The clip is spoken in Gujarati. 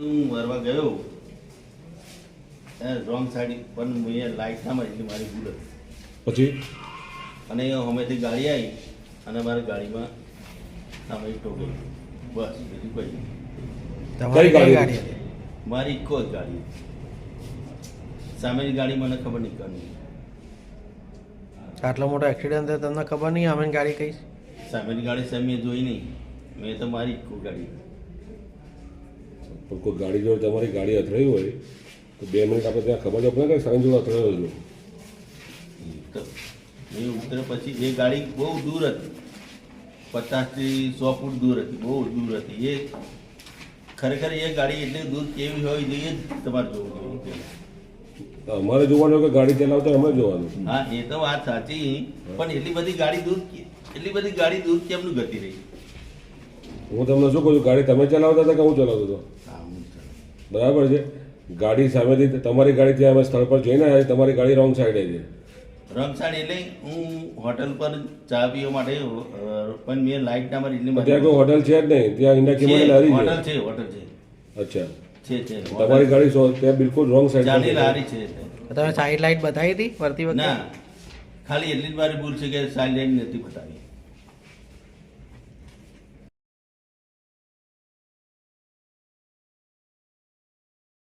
હું મરવા ગયો. રોંગ સાઈડ પણ મેં લાઈટ ના મારી મારી ભૂલ પછી? અને અમેથી ગાડી આવી અને મારી ગાડીમાં સામે ટોકો બસ બીજું કોઈ નહીં. તમારી ગાડી મારી ઇકો જ ગાડી સામેની ગાડી મને ખબર નહીં કરવી આટલો મોટો એક્સિડન્ટ થયો તમને ખબર નહીં અમે ગાડી કઈ સામેની ગાડી સામે જોઈ નહીં. મેં તો મારી ઇકો ગાડી પણ કોઈ ગાડી જોડે તમારી ગાડી અથડાઈ હોય તો બે મિનિટ આપણે ત્યાં ખબર જ પડે કે સાંજ જોડે અથડાયો તો એ ઉતરે પછી એ ગાડી બહુ દૂર હતી પચાસથી સો ફૂટ દૂર હતી બહુ દૂર હતી એ ખરેખર એ ગાડી એટલી દૂર કેવી હોય જોઈએ તમારે જોવું જોઈએ. અમારે જોવાનું કે ગાડી ચલાવતા અમે જોવાનું. હા એ તો વાત સાચી પણ એટલી બધી ગાડી દૂર કે- એટલી બધી ગાડી દૂર કેમનું ગતિ રહી? હું તમને શું કહું છું ગાડી તમે ચલાવતા હતા કે હું ચલાવતો હતો? હા બરાબર છે. ગાડી સામેથી તમારી ગાડી ત્યાં અમે સ્થળ પર જઈને આવ્યા તમારી ગાડી રોંગ સાઈડે છે રમસાડ એટલે હું હોટલ પર ચા પીવા માટે પણ મેં લાઇટ ના મારી એટલી ત્યાં કોઈ હોટલ છે જ નહીં ત્યાં ઇન્ડિયા કિમોની લારી હોટલ છે હોટલ છે. અચ્છા. છે છે તમારી ગાડી સો ત્યાં બિલકુલ રોંગ સાઈડ લારી છે. તમે સાઈડ લાઈટ બતાવી હતી ફરતી ના ખાલી એટલી જ મારી ભૂલ છે કે સાઈડ લાઈન નથી બતાવી.